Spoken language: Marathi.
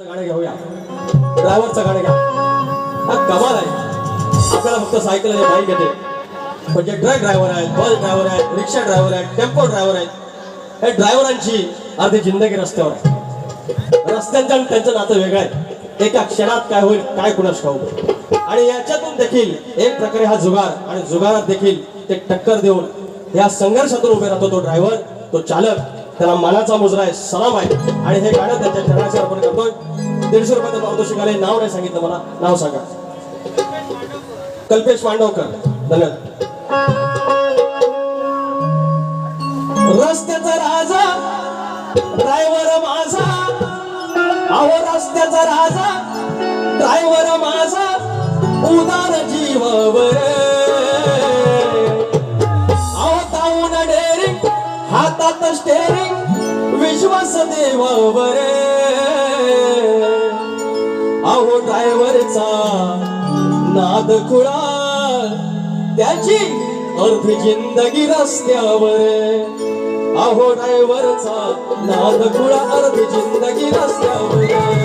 गाणं घेऊया. ड्रायव्हरचं गाणं घ्या. हा कमाल आहे. आपल्याला फक्त सायकल आणि बाईक येते. म्हणजे ट्रक ड्रायव्हर आहेत बस ड्रायव्हर आहेत रिक्षा ड्रायव्हर आहेत टेम्पो ड्रायव्हर आहेत. हे ड्रायव्हरांची अर्धी जिंदगी रस्त्यावर आहे. रस्त्यांचं आणि त्यांचं नातं वेगळं आहे. एका क्षणात काय होईल काय कुणास ठाऊक. आणि याच्यातून देखील एक प्रकारे हा जुगार आणि जुगारात देखील ते टक्कर देऊन या संघर्षातून उभे राहतो तो ड्रायव्हर तो चालक. त्याला मानाचा मुजरा आहे सलाम आहे. आणि हे गाणं त्याच्या चरणाशी अर्पण करतोय. दीडशे रुपयाचं पारितोषिक आले नाव नाही सांगितलं मला. नाव सांगा. कल्पेश मांडवकर. धन्यवाद. रस्त्याचा राजा ड्रायव्हर माझा. अहो रस्त्याचा राजा ड्रायव्हर माझा. उदार जीव हातात स्टेरिंग विश्वास देवावर. अहो ड्रायव्हरचा नाद खुळा त्याची अर्धी जिंदगी रस्त्यावर अहो ड्रायव्हरचा नाद खुळा अर्धी जिंदगी रस्त्यावर